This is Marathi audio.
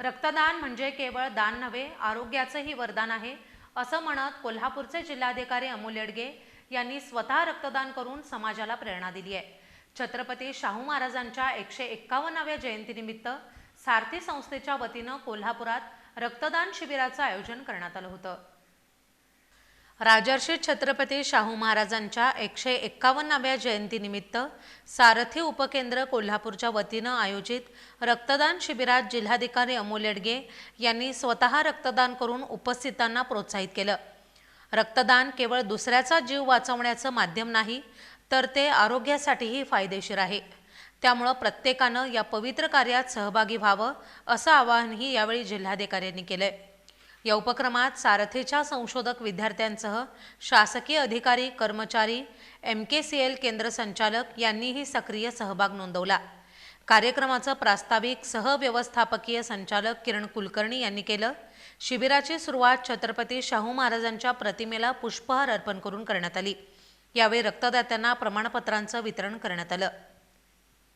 रक्तदान म्हणजे केवळ दान नव्हे आरोग्याचंही वरदान आहे असं म्हणत कोल्हापूरचे जिल्हाधिकारी अमोल येडगे यांनी स्वतः रक्तदान करून समाजाला प्रेरणा दिली आहे. छत्रपती शाहू महाराजांच्या एकशे एक्कावन्नाव्या जयंतीनिमित्त सारथी संस्थेच्या वतीनं कोल्हापुरात रक्तदान शिबिराचं आयोजन करण्यात आलं होतं. राजर्षी छत्रपती शाहू महाराजांच्या एकशे एक्कावन्नाव्या जयंतीनिमित्त सारथी उपकेंद्र कोल्हापूरच्या वतीनं आयोजित रक्तदान शिबिरात जिल्हाधिकारी अमोल येडगे यांनी स्वतः रक्तदान करून उपस्थितांना प्रोत्साहित केलं. रक्तदान केवळ दुसऱ्याचा जीव वाचवण्याचं माध्यम नाही तर ते आरोग्यासाठीही फायदेशीर आहे. त्यामुळं प्रत्येकानं या पवित्र कार्यात सहभागी व्हावं असं आवाहनही यावेळी जिल्हाधिकाऱ्यांनी केलं आहे या उपक्रमात सारथीच्या संशोधक विद्यार्थ्यांसह शासकीय अधिकारी कर्मचारी एम के सी एल केंद्र संचालक यांनीही सक्रिय सहभाग नोंदवला. कार्यक्रमाचं प्रास्ताविक सहव्यवस्थापकीय संचालक किरण कुलकर्णी यांनी केलं. शिबिराची सुरुवात छत्रपती शाहू महाराजांच्या प्रतिमेला पुष्पहार अर्पण करून करण्यात आली. यावेळी रक्तदात्यांना प्रमाणपत्रांचं वितरण करण्यात आलं.